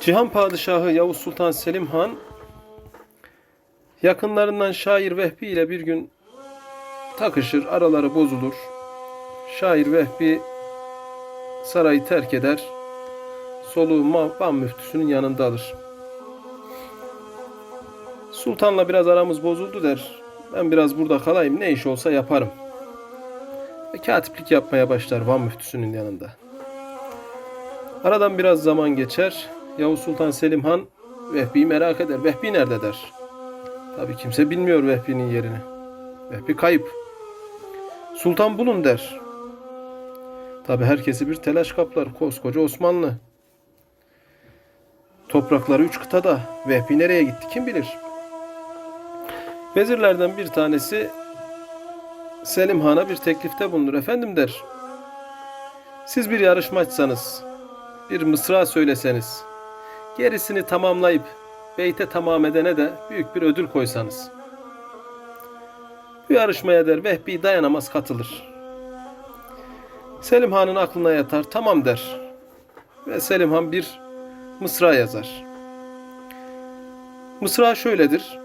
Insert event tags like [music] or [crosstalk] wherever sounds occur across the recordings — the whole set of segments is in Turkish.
Cihan Padişahı Yavuz Sultan Selim Han yakınlarından şair Vehbi ile bir gün takışır, araları bozulur. Şair Vehbi sarayı terk eder. Soluğu Ma- Van müftüsünün yanında alır. Sultanla biraz aramız bozuldu der. Ben biraz burada kalayım ne iş olsa yaparım. Ve katiplik yapmaya başlar Van müftüsünün yanında. Aradan biraz zaman geçer. Yavuz Sultan Selim Han Vehbi'yi merak eder. Vehbi nerede der. Tabi kimse bilmiyor Vehbi'nin yerini. Vehbi kayıp. Sultan bulun der. Tabi herkesi bir telaş kaplar. Koskoca Osmanlı. Toprakları üç kıtada. Vehbi nereye gitti kim bilir. Vezirlerden bir tanesi Selim Han'a bir teklifte bulunur. Efendim der. Siz bir yarışmaçsanız, bir mısra söyleseniz, gerisini tamamlayıp beyte tamam edene de büyük bir ödül koysanız. Bu yarışmaya der Vehbi dayanamaz katılır. Selim Han'ın aklına yatar tamam der. Ve Selim Han bir mısra yazar. Mısra şöyledir.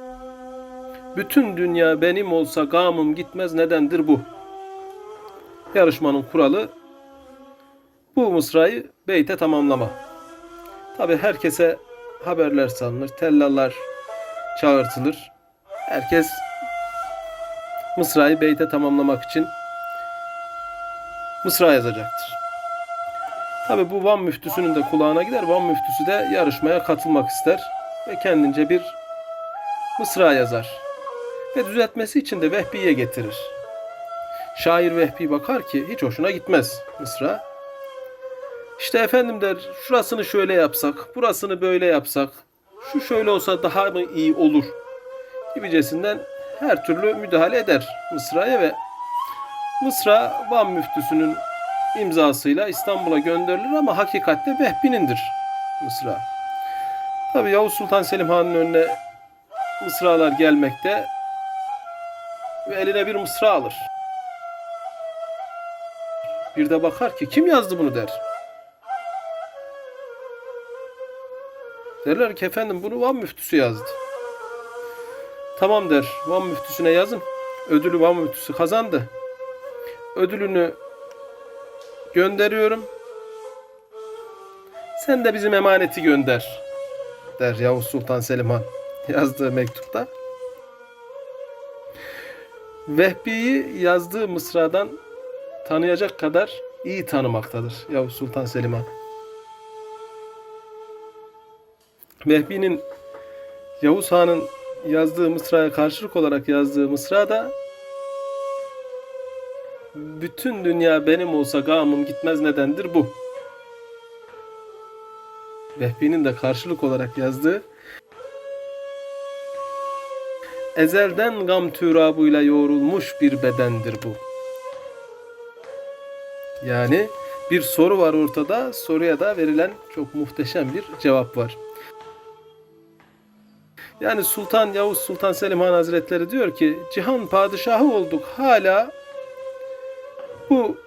Bütün dünya benim olsa gamım gitmez nedendir bu? Yarışmanın kuralı bu mısrayı beyte tamamlama. Tabi herkese haberler salınır, tellallar çağırtılır. Herkes mısrayı beyte tamamlamak için mısra yazacaktır. Tabi bu Van müftüsünün de kulağına gider. Van müftüsü de yarışmaya katılmak ister ve kendince bir mısra yazar. Ve düzeltmesi için de Vehbi'ye getirir. Şair Vehbi bakar ki hiç hoşuna gitmez mısra. İşte efendim der şurasını şöyle yapsak, burasını böyle yapsak, şu şöyle olsa daha mı iyi olur gibicesinden her türlü müdahale eder Mısra'ya ve Mısra Van müftüsünün imzasıyla İstanbul'a gönderilir ama hakikatte Vehbi'nindir Mısra. Tabi Yavuz Sultan Selim Han'ın önüne Mısralar gelmekte ve eline bir mısra alır. Bir de bakar ki kim yazdı bunu der. Derler ki efendim bunu Van müftüsü yazdı. Tamam der Van müftüsüne yazın. Ödülü Van müftüsü kazandı. Ödülünü gönderiyorum. Sen de bizim emaneti gönder der Yavuz Sultan Selim Han [laughs] yazdığı mektupta. Vehbi'yi yazdığı mısradan tanıyacak kadar iyi tanımaktadır Yavuz Sultan Selim Han. Vehbi'nin Yavuz Han'ın yazdığı mısraya karşılık olarak yazdığı mısra da bütün dünya benim olsa gamım gitmez nedendir bu. Vehbi'nin de karşılık olarak yazdığı Ezelden gam türabıyla yoğrulmuş bir bedendir bu. Yani bir soru var ortada, soruya da verilen çok muhteşem bir cevap var. Yani Sultan Yavuz Sultan Selim Han Hazretleri diyor ki cihan padişahı olduk hala bu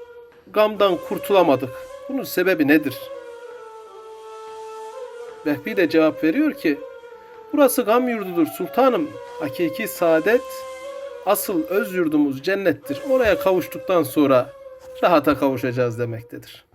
gamdan kurtulamadık. Bunun sebebi nedir? Vehbi de cevap veriyor ki burası gam yurdudur sultanım. Hakiki saadet asıl öz yurdumuz cennettir. Oraya kavuştuktan sonra rahata kavuşacağız demektedir.